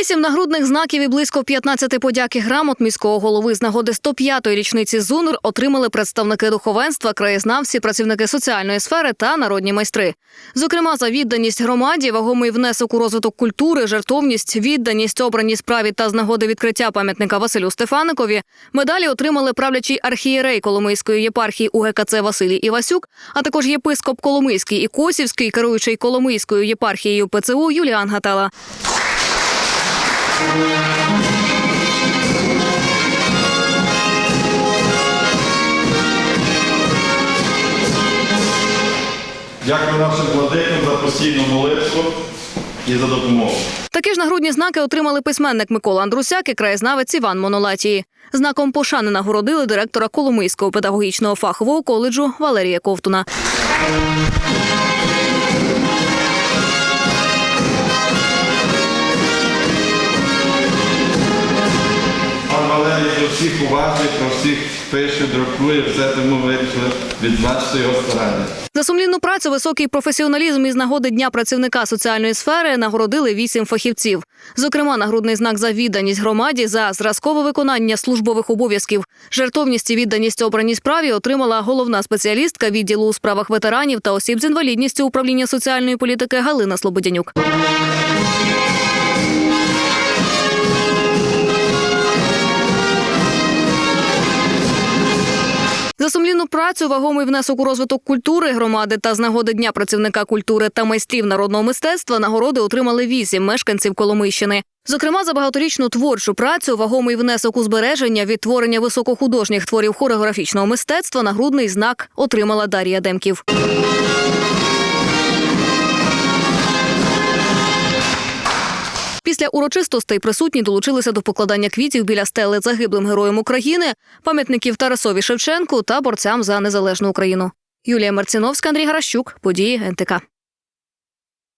Вісім нагрудних знаків і близько 15 подяки грамот міського голови з нагоди 105-ї річниці ЗУНР отримали представники духовенства, краєзнавці, працівники соціальної сфери та народні майстри. Зокрема, за відданість громаді, вагомий внесок у розвиток культури, жертовність, відданість обраній справі та з нагоди відкриття пам'ятника Василю Стефаникові. Медалі отримали правлячий архієрей Коломийської єпархії УГКЦ Василій Івасюк, а також єпископ Коломийський і Косівський, керуючий Коломийською єпархією ПЦУ Юліан Гатала. Дякую нашим владикам за постійну молитву і за допомогу. Такі ж нагрудні знаки отримали письменник Микола Андрусяк і краєзнавець Іван Монолатії. Знаком пошани нагородили директора Коломийського педагогічного фахового коледжу Валерія Ковтуна. Всіх уважний, про всіх пише, друкує, все тому вирішили відзначити його старання. За сумлінну працю, високий професіоналізм із нагоди Дня працівника соціальної сфери нагородили вісім фахівців. Зокрема, нагрудний знак за відданість громаді за зразкове виконання службових обов'язків. Жертовність і відданість обраній справі отримала головна спеціалістка відділу у справах ветеранів та осіб з інвалідністю управління соціальної політики Галина Слободянюк. За сумлінну працю, вагомий внесок у розвиток культури громади та з нагоди Дня працівника культури та майстрів народного мистецтва нагороди отримали вісім мешканців Коломийщини. Зокрема, за багаторічну творчу працю, вагомий внесок у збереження, відтворення високохудожніх творів хореографічного мистецтва, нагрудний знак отримала Дар'я Демків. Після урочистостей присутні долучилися до покладання квітів біля стели загиблим героям України, пам'ятників Тарасові Шевченку та борцям за незалежну Україну. Юлія Марціновська, Андрій Гаращук, події НТК.